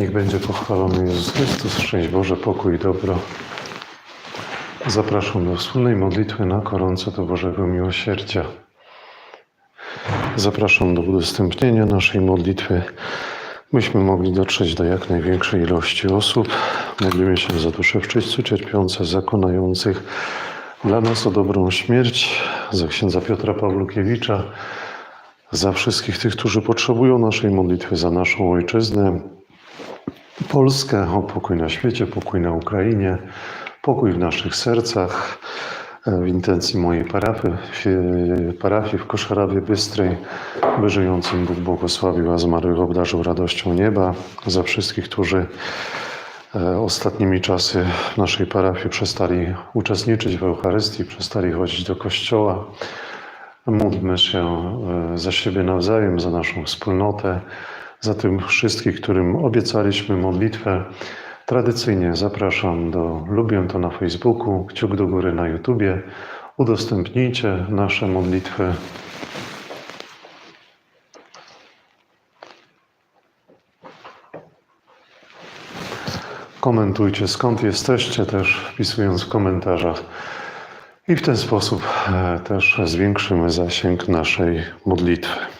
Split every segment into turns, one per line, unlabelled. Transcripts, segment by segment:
Niech będzie pochwalony Jezus Chrystus, szczęść Boże, pokój i dobro. Zapraszam do wspólnej modlitwy na gorąco do Bożego Miłosierdzia. Zapraszam do udostępnienia naszej modlitwy, byśmy mogli dotrzeć do jak największej ilości osób. Modlimy się za dusze w czyśćcu cierpiące, zakonających dla nas o dobrą śmierć, za księdza Piotra Pawlukiewicza, za wszystkich tych, którzy potrzebują naszej modlitwy, za naszą ojczyznę, Polskę, o pokój na świecie, pokój na Ukrainie, pokój w naszych sercach. W intencji mojej parafii, parafii w Koszarawie Bystrej, by żyjącym Bóg błogosławił, a zmarłych obdarzył radością nieba. Za wszystkich, którzy e, ostatnimi czasy w naszej parafii przestali uczestniczyć w Eucharystii, przestali chodzić do kościoła. Módlmy się e, za siebie nawzajem, za naszą wspólnotę, za tym wszystkich, którym obiecaliśmy modlitwę. Tradycyjnie zapraszam do lubię to na Facebooku, kciuk do góry na YouTubie. Udostępnijcie nasze modlitwy. Komentujcie skąd jesteście, też wpisując w komentarzach. I w ten sposób e, też zwiększymy zasięg naszej modlitwy.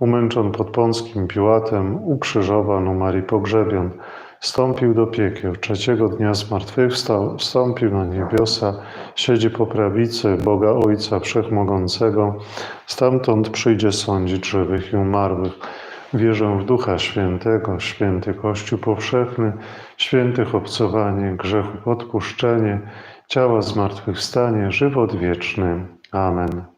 umęczon pod Pąckim Piłatem, ukrzyżowan, umarł i pogrzebion, wstąpił do piekieł, trzeciego dnia zmartwychwstał, wstąpił na niebiosa, siedzi po prawicy Boga Ojca Wszechmogącego, stamtąd przyjdzie sądzić żywych i umarłych. Wierzę w Ducha Świętego, święty Kościół powszechny, świętych obcowanie, grzechu odpuszczenie, ciała zmartwychwstanie, żywot wieczny. Amen.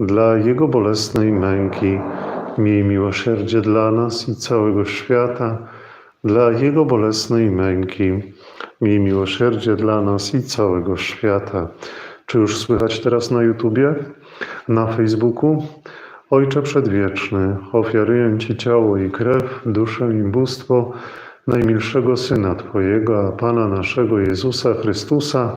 dla Jego bolesnej męki, miej miłosierdzie dla nas i całego świata, dla Jego bolesnej męki, miej miłosierdzie dla nas i całego świata. Czy już słychać teraz na YouTubie, na Facebooku? Ojcze Przedwieczny, ofiaruję Ci ciało i krew, duszę i bóstwo najmilszego Syna Twojego, a Pana naszego Jezusa Chrystusa,